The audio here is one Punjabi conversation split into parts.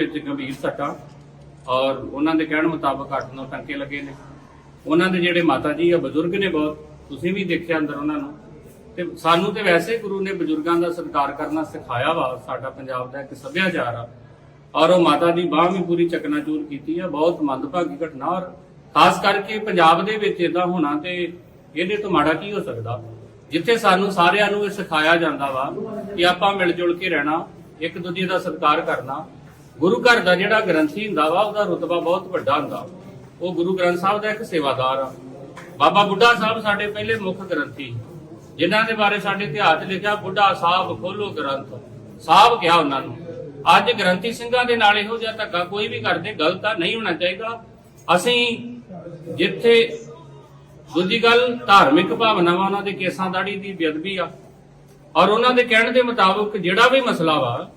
ਵਿੱਚ ਗੰਭੀਰ ਸੱਟਾਂ ਔਰ ਉਹਨਾਂ ਦੇ ਕਹਿਣ ਮੁਤਾਬਕ ਅੱਠ ਨੌ ਟੰਕੇ ਲੱਗੇ ਨੇ। ਉਹਨਾਂ ਦੇ ਜਿਹੜੇ ਮਾਤਾ ਜੀ ਆ, ਬਜ਼ੁਰਗ ਨੇ ਬਹੁਤ, ਤੁਸੀਂ ਵੀ ਦੇਖਿਆ ਅੰਦਰ ਉਹਨਾਂ ਨੂੰ। ਤੇ ਸਾਨੂੰ ਤੇ ਵੈਸੇ ਗੁਰੂ ਨੇ ਬਜ਼ੁਰਗਾਂ ਦਾ ਸਤਿਕਾਰ ਕਰਨਾ ਸਿਖਾਇਆ ਵਾ, ਸਾਡਾ ਪੰਜਾਬ ਦਾ ਇੱਕ ਸੱਭਿਆਚਾਰ ਆ। ਔਰ ਉਹ ਮਾਤਾ ਦੀ ਬਾਹ ਵੀ ਪੂਰੀ ਚਕਨਾਚੂਰ ਕੀਤੀ ਆ, ਬਹੁਤ ਮੰਦਭਾਗੀ ਘਟਨਾ ਔਰ ਖਾਸ ਕਰਕੇ ਪੰਜਾਬ ਦੇ ਵਿੱਚ ਇਦਾਂ ਹੋਣਾ ਤੇ ਇਹਦੇ ਤੋਂ ਮਾੜਾ ਕੀ ਹੋ ਸਕਦਾ? ਜਿੱਥੇ ਸਾਨੂੰ ਸਾਰਿਆਂ ਨੂੰ ਇਹ ਸਿਖਾਇਆ ਜਾਂਦਾ ਵਾ ਕਿ ਆਪਾਂ ਮਿਲ ਜੁਲ ਕੇ ਰਹਿਣਾ, ਇੱਕ ਦੂਜੇ ਦਾ ਸਤਿਕਾਰ ਕਰਨਾ ਗੁਰੂ ਘਰ ਦਾ ਜਿਹੜਾ ਗ੍ਰੰਥੀ ਹੁੰਦਾ ਵਾ, ਉਹਦਾ ਰੁਤਬਾ ਬਹੁਤ ਵੱਡਾ ਹੁੰਦਾ ਉਹ ਗੁਰੂ ਗ੍ਰੰਥ ਸਾਹਿਬ ਦਾ ਇੱਕ ਸੇਵਾਦਾਰ ਆ। ਬਾਬਾ ਬੁੱਢਾ ਸਾਹਿਬ ਸਾਡੇ ਪਹਿਲੇ ਮੁੱਖ ਗ੍ਰੰਥੀ ਜਿਨ੍ਹਾਂ ਦੇ ਬਾਰੇ ਸਾਡੇ ਇਤਿਹਾਸ 'ਚ ਲਿਖਿਆ, ਬੁੱਢਾ ਸਾਹਿਬ ਖੋਲੋ ਗ੍ਰੰਥ। ਸਾਹਿਬ ਕਿਹਾ ਉਹਨਾਂ ਨੂੰ, ਅੱਜ ਗ੍ਰੰਥੀ ਸਿੰਘਾਂ ਦੇ ਨਾਲ ਇਹੋ ਜਿਹਾ ਧੱਕਾ ਕੋਈ ਵੀ ਕਰਦੇ, ਗਲਤ ਆ ਨਹੀਂ ਹੋਣਾ ਚਾਹੀਦਾ। ਅਸੀਂ ਜਿੱਥੇ ਦੂਜੀ ਗੱਲ, ਧਾਰਮਿਕ ਭਾਵਨਾਵਾਂ ਉਹਨਾਂ ਦੇ ਕੇਸਾਂ ਦਾੜੀ ਦੀ ਬੇਅਦਬੀ ਆ। ਔਰ ਉਹਨਾਂ ਦੇ ਕਹਿਣ ਦੇ ਮੁਤਾਬਕ ਜਿਹੜਾ ਵੀ ਮਸਲਾ ਵਾ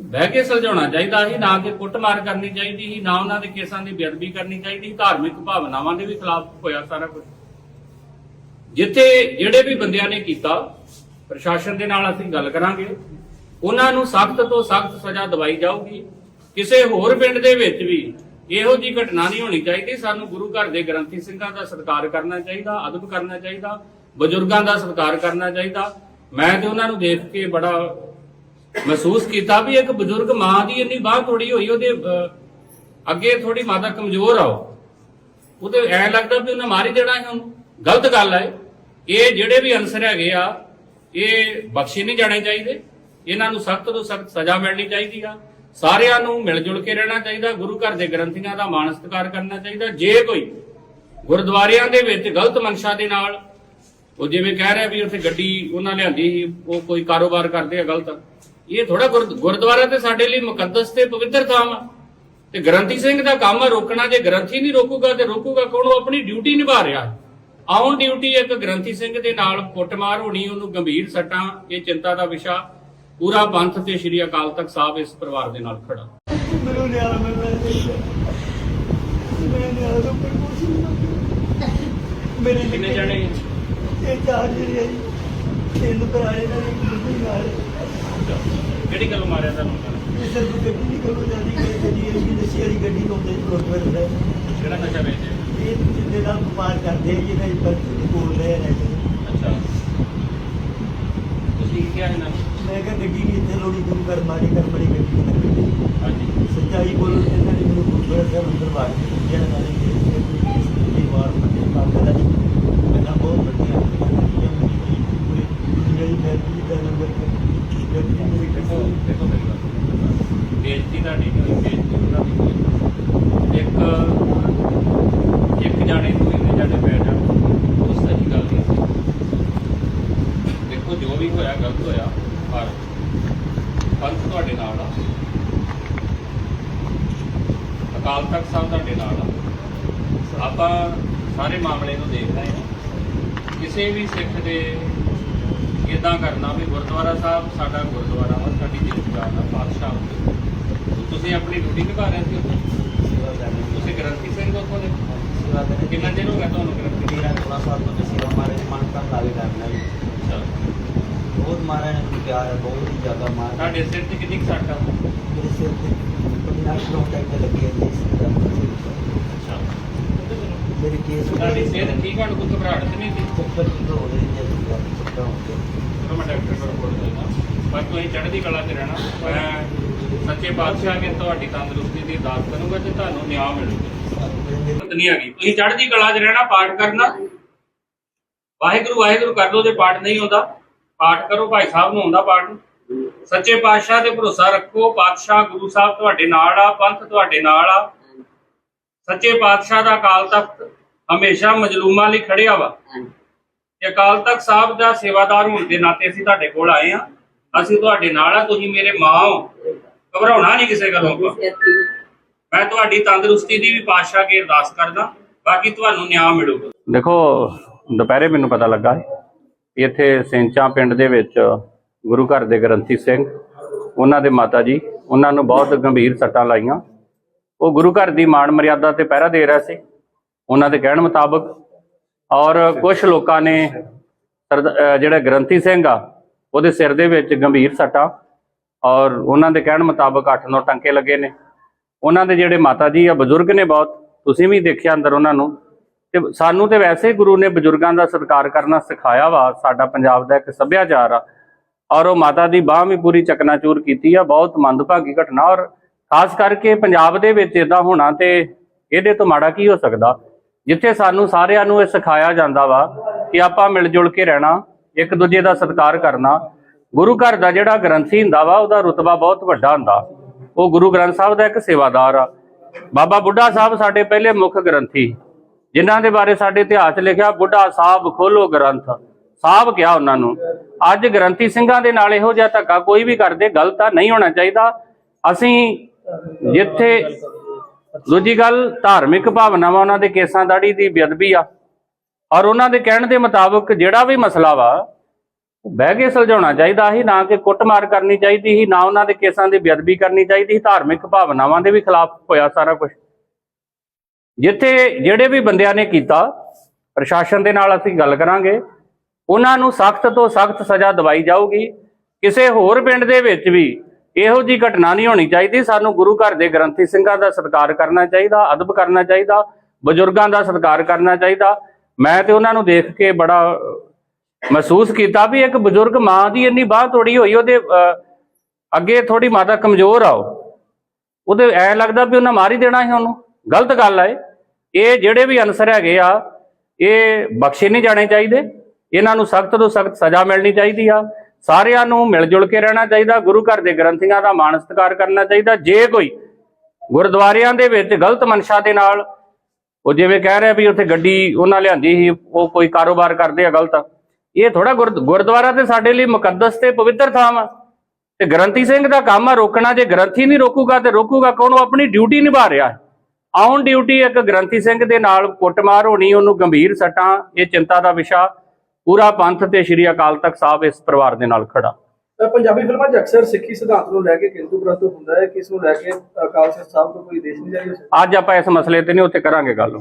ਬਹਿ ਕੇ ਸੁਲਝਾਉਣਾ ਚਾਹੀਦਾ ਸੀ, ਨਾ ਕਿ ਕੁੱਟਮਾਰ ਕਰਨੀ ਚਾਹੀਦੀ ਸੀ, ਨਾ ਉਹਨਾਂ ਦੇ ਕੇਸਾਂ ਦੀ ਬੇਅਦਬੀ ਕਰਨੀ ਚਾਹੀਦੀ ਧਾਰਮਿਕ ਭਾਵਨਾਵਾਂ ਦੇ ਵੀ ਖਿਲਾਫ ਹੋਇਆ ਸਾਰਾ ਕੁਝ। ਜਿੱਥੇ ਜਿਹੜੇ ਵੀ ਬੰਦਿਆਂ ਨੇ ਕੀਤਾ, ਪ੍ਰਸ਼ਾਸਨ ਦੇ ਨਾਲ ਅਸੀਂ ਗੱਲ ਕਰਾਂਗੇ। ਉਹਨਾਂ ਨੂੰ ਸਖਤ ਤੋਂ ਸਖਤ ਸਜ਼ਾ ਦਵਾਈ ਜਾਊਗੀ। ਕਿਸੇ ਹੋਰ ਪਿੰਡ ਦੇ ਵਿੱਚ ਵੀ ਇਹੋ ਜੀ ਘਟਨਾ ਨਹੀਂ ਹੋਣੀ ਚਾਹੀਦੀ। ਸਾਨੂੰ ਗੁਰੂ ਘਰ ਦੇ ਗ੍ਰੰਥੀ ਸਿੰਘਾਂ ਦਾ ਸਤਿਕਾਰ ਕਰਨਾ ਚਾਹੀਦਾ, ਅਦਬ ਕਰਨਾ ਚਾਹੀਦਾ, ਬਜ਼ੁਰਗਾਂ ਦਾ ਸਤਿਕਾਰ ਕਰਨਾ ਚਾਹੀਦਾ। ਮੈਂ ਤੇ ਉਹਨਾਂ ਨੂੰ ਦੇਖ ਕੇ ਬੜਾ ਮਹਿਸੂਸ ਕੀਤਾ ਵੀ ਇੱਕ ਬਜ਼ੁਰਗ ਮਾਂ ਦੀ ਇੰਨੀ ਬਾਹ ਤੋੜੀ ਹੋਈ, ਉਹਦੇ ਅੱਗੇ ਥੋੜੀ ਮਾਤਾ ਕਮਜ਼ੋਰ ਆ ਉਹਦੇ ਐ ਲੱਗਦਾ ਵੀ ਉਹਨੇ ਮਾਰ ਹੀ ਦੇਣਾ ਹੈ ਉਹਨੂੰ। ਗਲਤ ਗੱਲ ਹੈ। ਇਹ ਜਿਹੜੇ ਵੀ ਅਨਸਰ ਹੈਗੇ ਆ, ਇਹ ਬਖਸ਼ੇ ਨਹੀਂ ਜਾਣੇ ਚਾਹੀਦੇ। ਇਹਨਾਂ ਨੂੰ ਸਖਤ ਤੋਂ ਸਖਤ ਸਜ਼ਾ ਮਿਲਣੀ ਚਾਹੀਦੀ ਆ। ਸਾਰਿਆਂ ਨੂੰ ਮਿਲ ਜੁਲ ਕੇ ਰਹਿਣਾ ਚਾਹੀਦਾ। ਗੁਰੂ ਘਰ ਦੇ ਗ੍ਰੰਥੀਆਂ ਦਾ ਮਾਣ ਸਤਿਕਾਰ ਕਰਨਾ ਚਾਹੀਦਾ। ਜੇ ਕੋਈ ਗੁਰਦੁਆਰਿਆਂ ਦੇ ਵਿੱਚ ਗਲਤ ਮਨਸ਼ਾ ਦੇ ਨਾਲ ਉਹ ਜਿਵੇਂ ਕਹਿ ਰਿਹਾ ਵੀ ਉੱਥੇ ਗੱਡੀ ਉਹਨਾਂ ਲਿਆਂਦੀ ਸੀ, ਉਹ ਕੋਈ ਕਾਰੋਬਾਰ ਕਰਦੇ ਆ ਗਲਤ। ਇਹ ਥੋੜਾ ਗੁਰਦੁਆਰਾ ਤੇ ਸਾਡੇ ਲਈ ਮੁਕੱਦਸ ਤੇ ਪਵਿੱਤਰ ਥਾਂ ਆ ਤੇ ਗ੍ਰੰਥੀ ਸਿੰਘ ਦਾ ਕੰਮ ਆ ਰੋਕਣਾ। ਜੇ ਗ੍ਰੰਥੀ ਨਹੀਂ ਰੋਕੂਗਾ ਤੇ ਰੋਕੂਗਾ ਕੌਣ? ਉਹ ਆਪਣੀ ਡਿਊਟੀ ਨਿਭਾ ਰਿਹਾ। ਆਉਣ ਡਿਊਟੀ ਇੱਕ ਗ੍ਰੰਥੀ ਸਿੰਘ ਦੇ ਨਾਲ ਕੁੱਟਮਾਰ ਹੋਣੀ ਉਹਨੂੰ ਗੰਭੀਰ ਸੱਟਾਂ ਇਹ ਚਿੰਤਾ ਦਾ ਵਿਸ਼ਾ। ਪੂਰਾ ਪੰਥ ਤੇ ਸ੍ਰੀ ਅਕਾਲ ਤਖਤ ਸਾਹਿਬ ਇਸ ਪਰਿਵਾਰ ਦੇ ਨਾਲ ਖੜਾ। ਮੈਨੂੰ ਨਿਆਣਾ ਮਿਲਣਾ ਚਾਹੀਦਾ ਮੈਂ ਨਿਆਣਾ ਤੋਂ ਕੋਈ ਕੁਛ ਨਹੀਂ ਮੇਰੇ ਕਿੰਨੇ ਜਾਣੇ? ਇਹ ਚਾਰ ਜਿਹੜੇ ਤਿੰਨ ਭਰਾ ਇਹਨਾਂ ਦੇ ਨਾਲ। ਕਿਹੜੀ ਗੱਲ ਮਾਰਿਆ ਤੁਹਾਨੂੰ ਇਹ ਸਿਰਫ ਗੱਡੀ ਨਹੀਂ ਕਰੋ ਜਾਂਦੀ ਕਿ ਜਿਹੜੀ ਇਹ ਵੀ ਨਸ਼ੇ ਵਾਲੀ ਗੱਡੀ ਲਾਉਂਦੇ ਜੀ ਗੁਰਦੁਆਰੇ ਦਾ ਕਿਹੜਾ ਨਸ਼ਾ ਵੇਚਦੇ ਇਹ ਜਿੰਦੇ ਨਾਲ ਵਪਾਰ ਕਰਦੇ ਆ ਜੀ ਇਹਨਾਂ ਦੀ ਪਰਚੀ ਬੋਲ ਰਹੇ ਨੇ। ਅੱਛਾ। ਤੁਸੀਂ ਕੀ ਕਿਹਾ ਇਹਨਾਂ ਨੂੰ? ਮੈਂ ਕਿਹਾ ਗੱਡੀ ਨਹੀਂ ਇੱਥੇ ਲੋੜੀ ਗੁਰੂ ਘਰ ਮਾਰੀ ਕਰ ਬੜੀ ਗੱਡੀ ਲੱਗੀ ਹਾਂਜੀ। ਸੱਚਾਈ ਬੋਲੋ ਇਹਨਾਂ ਨੇ ਮੈਨੂੰ ਗੁਰਦੁਆਰਾ ਸਾਹਿਬ ਅੰਦਰ ਵਾਰ ਜਿਹੜਾ ਨਾਲੇ ਇਹ ਵਾਰ ਪੱਕੇ ਪਾਉਂਦਾ ਦਾ ਮੈਂ ਨਾ ਬਹੁਤ ਵਧੀਆ ਪੂਰੀ ਦੁਨੀਆ ਦੀ ਫੈਸਲੀ ਦਾ ਨੰਬਰ ਗੱਡੀ ਮੇਰੀ ਦੇਖੋ ਕੱਢੋ ਦੇਖੋ ਮੇਰੀ ਗੱਲ ਬੇਇੱਜ਼ਤੀ ਤੁਹਾਡੀ ਨਹੀਂ ਹੋਈ ਬੇਇੱਜ਼ਤੀ ਉਹਨਾਂ ਦੀ ਹੋਈ ਇੱਕ ਇੱਕ ਜਾਣੇ ਨੂੰ ਇੰਨੇ ਜਾਣੇ ਪੈ ਜਾਣ ਉਹ ਸਹੀ ਗੱਲ ਨਹੀਂ ਸੀ ਦੇਖੋ ਜੋ ਵੀ ਹੋਇਆ ਗਲਤ ਹੋਇਆ ਪਰ ਪੰਥ ਤੁਹਾਡੇ ਨਾਲ ਆ ਅਕਾਲ ਤਖਤ ਸਾਹਿਬ ਤੁਹਾਡੇ ਨਾਲ ਆ। ਆਪਾਂ ਸਾਰੇ ਮਾਮਲੇ ਨੂੰ ਦੇਖ ਰਹੇ ਹਾਂ। ਕਿਸੇ ਵੀ ਸਿੱਖ ਦੇ ਇਦਾਂ ਕਰਨਾ ਵੀ ਗੁਰਦੁਆਰਾ ਸਾਹਿਬ ਸਾਡਾ ਗੁਰਦੁਆਰਾ ਵਾ ਸਾਡੀ ਜਗਜਾਨ ਦਾ ਪਾਤਸ਼ਾਹ ਉੱਤੇ। ਤੁਸੀਂ ਆਪਣੀ ਡਿਊਟੀ ਨਿਭਾ ਰਹੇ ਸੀ ਉੱਥੇ? ਤੁਸੀਂ ਗ੍ਰੰਥੀ ਸਿੰਘ ਉੱਥੋਂ ਦੇ? ਕਿੰਨਾ ਚਿਰ ਹੋ ਗਿਆ ਤੁਹਾਨੂੰ ਗ੍ਰੰਥੀ ਅੱਛਾ। ਬਹੁਤ ਮਾਰਾ ਨੇ ਮੈਨੂੰ ਪਿਆਰ ਹੈ ਬਹੁਤ ਹੀ ਜ਼ਿਆਦਾ ਮਾਰ ਤੁਹਾਡੇ ਸਿਰ ਤੇ ਕਿੰਨੀ ਸੱਟ ਆ? ਮੇਰੇ ਸਿਰ ਤੇ ਲੋਕ ਟੈਕ ਤੇ ਲੱਗੇ ਆ ਜੀ ਅੱਛਾ ਮੇਰੇ ਕੇਸ ਤੁਹਾਡੀ ਸਿਹਤ ਠੀਕ ਹੁਣ ਕੋਈ ਘਬਰਾਹਟ ਤਾਂ ਨਹੀਂ ਸੀ ਚੱਕਰ ਕੀ ਹੋ ਰਹੇ ਨੇ ਜੀ ਚੱਕਰ ਹੋ ਗਏ ਚਲੋ ਮੈਂ ਡਾਕਟਰ ਕੋਲ ਰਿਪੋਰਟ ਦੇਣਾ ਪਰ ਤੁਸੀਂ ਚੜ੍ਹਦੀ ਕਲਾ 'ਚ ਰਹਿਣਾ ਮੈਂ ਸੱਚੇ ਪਾਤਸ਼ਾਹ ਅੱਗੇ ਤੁਹਾਡੀ ਤੰਦਰੁਸਤੀ ਦੀ ਅਰਦਾਸ ਕਰੂੰਗਾ ਤੇ ਤੁਹਾਨੂੰ ਨਿਆਂ ਮਿਲੂਗਾ ਹਿੰਮਤ ਨਹੀਂ ਹੈਗੀ ਤੁਸੀਂ ਚੜ੍ਹਦੀ ਕਲਾ 'ਚ ਰਹਿਣਾ ਪਾਠ ਕਰਨਾ ਵਾਹਿਗੁਰੂ ਵਾਹਿਗੁਰੂ ਕਰ ਲੋ ਜੇ ਪਾਠ ਨਹੀਂ ਹੁੰਦਾ ਪਾਠ ਕਰੋ, ਭਾਈ ਸਾਹਿਬ ਨੂੰ ਹੁੰਦਾ ਪਾਠ। ਸੱਚੇ ਪਾਤਸ਼ਾਹ ਤੇ ਭਰੋਸਾ ਰੱਖੋ, ਪਾਤਸ਼ਾਹ ਗੁਰੂ ਸਾਹਿਬ ਤੁਹਾਡੇ ਨਾਲ ਆ, ਪੰਥ ਤੁਹਾਡੇ ਨਾਲ ਆ। ਸੱਚੇ ਪਾਤਸ਼ਾਹ ਦਾ ਅਕਾਲ ਤਖਤ ਹਮੇਸ਼ਾ ਮਜਲੂਮਾਂ ਲਈ ਖੜਿਆ ਵਾ। ਤੇ ਅਕਾਲ ਤਖਤ ਸਾਹਿਬ ਦਾ ਸੇਵਾਦਾਰ ਹੋਣ ਦੇ ਨਾਤੇ ਅਸੀਂ ਤੁਹਾਡੇ ਕੋਲ ਆਏ ਆ ਅਸੀਂ ਤੁਹਾਡੇ ਨਾਲ ਆ, ਤੁਸੀਂ ਮੇਰੇ ਮਾਂ ਹੋ। ਘਬਰਾਉਣਾ ਨਹੀਂ ਕਿਸੇ ਗੱਲੋਂ ਮੈਂ ਤੁਹਾਡੀ ਤੰਦਰੁਸਤੀ ਦੀ ਵੀ ਪਾਤਸ਼ਾਹ ਅੱਗੇ ਅਰਦਾਸ ਕਰਦਾ, ਬਾਕੀ ਤੁਹਾਨੂੰ ਨਿਆਂ ਮਿਲੂਗਾ। ਦੇਖੋ, ਦੁਪਹਿਰੇ ਮੈਨੂੰ ਪਤਾ ਲੱਗਾ ਇੱਥੇ ਸੈਂਚਾਂ ਪਿੰਡ ਦੇ ਵਿੱਚ ਗੁਰੂ ਘਰ ਦੇ ਗ੍ਰੰਥੀ ਸਿੰਘ, ਉਹਨਾਂ ਦੇ ਮਾਤਾ ਜੀ, ਉਹਨਾਂ ਨੂੰ ਬਹੁਤ ਗੰਭੀਰ ਸੱਟਾਂ ਲਾਈਆਂ। ਉਹ ਗੁਰੂ ਘਰ ਦੀ ਮਾਣ ਮਰਿਆਦਾ ਤੇ ਪਹਿਰਾ ਦੇ ਰਿਹਾ ਸੀ। ਉਹਨਾਂ ਦੇ ਕਹਿਣ ਮੁਤਾਬਕ ਔਰ ਕੁਝ ਲੋਕਾਂ ਨੇ ਸਰਦ- ਜਿਹੜਾ ਗ੍ਰੰਥੀ ਸਿੰਘ ਆ, ਉਹਦੇ ਸਿਰ ਦੇ ਵਿੱਚ ਗੰਭੀਰ ਸੱਟਾਂ ਔਰ ਉਹਨਾਂ ਦੇ ਕਹਿਣ ਮੁਤਾਬਕ 8-9 ਟੰਕੇ ਲੱਗੇ ਨੇ। ਉਹਨਾਂ ਦੇ ਜਿਹੜੇ ਮਾਤਾ ਜੀ ਆ, ਬਜ਼ੁਰਗ ਨੇ ਬਹੁਤ, ਤੁਸੀਂ ਵੀ ਦੇਖਿਆ ਅੰਦਰ ਉਹਨਾਂ ਨੂੰ। ਤੇ ਸਾਨੂੰ ਤੇ ਵੈਸੇ ਗੁਰੂ ਨੇ ਬਜ਼ੁਰਗਾਂ ਦਾ ਸਤਿਕਾਰ ਕਰਨਾ ਸਿਖਾਇਆ ਵਾ, ਸਾਡਾ ਪੰਜਾਬ ਦਾ ਇੱਕ ਸੱਭਿਆਚਾਰ ਆ। ਔਰ ਉਹ ਮਾਤਾ ਦੀ ਬਾਹ ਵੀ ਪੂਰੀ ਚਕਨਾਚੂਰ ਕੀਤੀ ਆ, ਬਹੁਤ ਮੰਦਭਾਗੀ ਘਟਨਾ ਔਰ ਖਾਸ ਕਰਕੇ ਪੰਜਾਬ ਦੇ ਵਿੱਚ ਇਦਾਂ ਹੋਣਾ ਤੇ ਇਹਦੇ ਤੋਂ ਮਾੜਾ ਕੀ ਹੋ ਸਕਦਾ? ਜਿੱਥੇ ਸਾਨੂੰ ਸਾਰਿਆਂ ਨੂੰ ਇਹ ਸਿਖਾਇਆ ਜਾਂਦਾ ਵਾ ਕਿ ਆਪਾਂ ਮਿਲ ਜੁਲ ਕੇ ਰਹਿਣਾ, ਇੱਕ ਦੂਜੇ ਦਾ ਸਤਿਕਾਰ ਕਰਨਾ। ਗੁਰੂ ਘਰ ਦਾ ਜਿਹੜਾ ਗ੍ਰੰਥੀ ਹੁੰਦਾ ਵਾ, ਉਹਦਾ ਰੁਤਬਾ ਬਹੁਤ ਵੱਡਾ ਹੁੰਦਾ। ਉਹ ਗੁਰੂ ਗ੍ਰੰਥ ਸਾਹਿਬ ਦਾ ਇੱਕ ਸੇਵਾਦਾਰ ਆ। ਬਾਬਾ ਬੁੱਢਾ ਸਾਹਿਬ ਸਾਡੇ ਪਹਿਲੇ ਮੁੱਖ ਗ੍ਰੰਥੀ, ਜਿਨ੍ਹਾਂ ਦੇ ਬਾਰੇ ਸਾਡੇ ਇਤਿਹਾਸ 'ਚ ਲਿਖਿਆ, ਬੁੱਢਾ ਸਾਹਿਬ ਖੋਲੋ ਗ੍ਰੰਥ। ਸਾਹਿਬ ਕਿਹਾ ਉਹਨਾਂ ਨੂੰ, ਅੱਜ ਗ੍ਰੰਥੀ ਸਿੰਘਾਂ ਦੇ ਨਾਲ ਇਹੋ ਜਿਹਾ ਧੱਕਾ ਕੋਈ ਵੀ ਕਰਦੇ, ਗਲਤ ਆ ਨਹੀਂ ਹੋਣਾ ਚਾਹੀਦਾ। ਅਸੀਂ ਜਿੱਥੇ ਦੂਜੀ ਗੱਲ, ਧਾਰਮਿਕ ਭਾਵਨਾਵਾਂ ਉਹਨਾਂ ਦੇ ਕੇਸਾਂ ਦਾੜੀ ਦੀ ਬੇਅਦਬੀ ਆ। ਔਰ ਉਹਨਾਂ ਦੇ ਕਹਿਣ ਦੇ ਮੁਤਾਬਕ ਜਿਹੜਾ ਵੀ ਮਸਲਾ ਵਾ ਬਹਿ ਕੇ ਸੁਲਝਾਉਣਾ ਚਾਹੀਦਾ ਸੀ, ਨਾ ਕਿ ਕੁੱਟਮਾਰ ਕਰਨੀ ਚਾਹੀਦੀ ਸੀ, ਨਾ ਉਹਨਾਂ ਦੇ ਕੇਸਾਂ ਦੀ ਬੇਅਦਬੀ ਕਰਨੀ ਚਾਹੀਦੀ ਸੀ। ਧਾਰਮਿਕ ਭਾਵਨਾਵਾਂ ਦੇ ਵੀ ਖਿਲਾਫ ਹੋਇਆ ਸਾਰਾ ਕੁਝ ਜਿੱਥੇ ਜਿਹੜੇ ਵੀ ਬੰਦਿਆਂ ਨੇ ਕੀਤਾ, ਪ੍ਰਸ਼ਾਸਨ ਦੇ ਨਾਲ ਅਸੀਂ ਗੱਲ ਕਰਾਂਗੇ। ਉਹਨਾਂ ਨੂੰ ਸਖਤ ਤੋਂ ਸਖਤ ਸਜ਼ਾ ਦਵਾਈ ਜਾਊਗੀ। ਕਿਸੇ ਹੋਰ ਪਿੰਡ ਦੇ ਵਿੱਚ ਵੀ ਇਹੋ ਜੀ ਘਟਨਾ ਨਹੀਂ ਹੋਣੀ ਚਾਹੀਦੀ। ਸਾਨੂੰ ਗੁਰੂ ਘਰ ਦੇ ਗ੍ਰੰਥੀ ਸਿੰਘਾਂ ਦਾ ਸਤਿਕਾਰ ਕਰਨਾ ਚਾਹੀਦਾ, ਅਦਬ ਕਰਨਾ ਚਾਹੀਦਾ, ਬਜ਼ੁਰਗਾਂ ਦਾ ਸਤਿਕਾਰ ਕਰਨਾ ਚਾਹੀਦਾ। ਮੈਂ ਤੇ ਉਹਨਾਂ ਨੂੰ ਦੇਖ ਕੇ ਬੜਾ ਮਹਿਸੂਸ ਕੀਤਾ ਵੀ ਇੱਕ ਬਜ਼ੁਰਗ ਮਾਂ ਦੀ ਇੰਨੀ ਬਾਹ ਤੋੜੀ ਹੋਈ, ਉਹਦੇ ਅੱਗੇ ਥੋੜੀ ਮਾਤਾ ਕਮਜ਼ੋਰ ਆਓ ਉਹਦੇ ਐ ਲੱਗਦਾ ਵੀ ਉਹਨਾਂ ਮਾਰ ਹੀ ਦੇਣਾ ਸੀ ਉਹਨੂੰ। ਗਲਤ ਗੱਲ ਹੈ ਇਹ ਜਿਹੜੇ ਵੀ ਅਨਸਰ ਹੈਗੇ ਆ, ਇਹ ਬਖਸ਼ੇ ਨਹੀਂ ਜਾਣੇ ਚਾਹੀਦੇ। ਇਹਨਾਂ ਨੂੰ ਸਖਤ ਤੋਂ ਸਖਤ ਸਜ਼ਾ ਮਿਲਣੀ ਚਾਹੀਦੀ ਆ। ਸਾਰਿਆਂ ਨੂੰ ਮਿਲ ਜੁਲ ਕੇ ਰਹਿਣਾ ਚਾਹੀਦਾ। ਗੁਰੂ ਘਰ ਦੇ ਗ੍ਰੰਥੀਆਂ ਦਾ ਮਾਣ ਸਤਿਕਾਰ ਕਰਨਾ ਚਾਹੀਦਾ। ਜੇ ਕੋਈ ਗੁਰਦੁਆਰਿਆਂ ਦੇ ਵਿੱਚ ਗਲਤ ਮਨਸ਼ਾ ਦੇ ਨਾਲ ਉਹ ਜਿਵੇਂ ਕਹਿ ਰਿਹਾ ਵੀ ਉੱਥੇ ਗੱਡੀ ਉਹਨਾਂ ਲਿਆਂਦੀ ਸੀ, ਉਹ ਕੋਈ ਕਾਰੋਬਾਰ ਕਰਦੇ ਆ ਗਲਤ। ਇਹ ਥੋੜਾ ਗੁਰਦੁਆਰਾ ਤੇ ਸਾਡੇ ਲਈ ਮੁਕੱਦਸ ਤੇ ਪਵਿੱਤਰ ਥਾਂ ਆ ਤੇ ਗ੍ਰੰਥੀ ਸਿੰਘ ਦਾ ਕੰਮ ਆ ਰੋਕਣਾ। ਜੇ ਗ੍ਰੰਥੀ ਨਹੀਂ ਰੋਕੂਗਾ ਤੇ ਰੋਕੂਗਾ ਕੌਣ? ਉਹ ਆਪਣੀ ਡਿਊਟੀ ਨਿਭਾ ਰਿਹਾ ਹੈ। ਡਿਊਟੀ ਇੱਕ ਗ੍ਰੰਥੀ ਸਿੰਘ ਦੇ ਨਾਲ ਕੁੱਟਮਾਰ ਹੋਣੀ, ਉਹਨੂੰ ਗੰਭੀਰ ਸੱਟਾਂ, ਇਹ ਚਿੰਤਾ ਦਾ ਵਿਸ਼ਾ। ਪੂਰਾ ਪੰਥ ਤੇ ਸ਼੍ਰੀ ਅਕਾਲ ਤਖਤ ਸਾਹਿਬ ਇਸ ਪਰਿਵਾਰ ਦੇ ਨਾਲ ਖੜਾ। ਪੰਜਾਬੀ ਫਿਲਮਾਂ 'ਚ ਅਕਸਰ ਸਿੱਖੀ ਸਿਧਾਂਤ ਨੂੰ ਲੈ ਕੇ ਕਿੰਤੂ ਪ੍ਰਸਤੂ ਹੁੰਦਾ ਹੈ। ਕਿ ਇਸ ਨੂੰ ਲੈ ਕੇ ਅਕਾਲ ਤਖਤ ਸਾਹਿਬ ਤੋਂ ਕੋਈ ਦੇਸ਼ ਨਹੀਂ ਜਾਈ ਅੱਜ ਆਪਾਂ ਇਸ ਮਸਲੇ ਤੇ ਨਹੀਂ ਉੱਤੇ ਕਰਾਂਗੇ ਗੱਲ।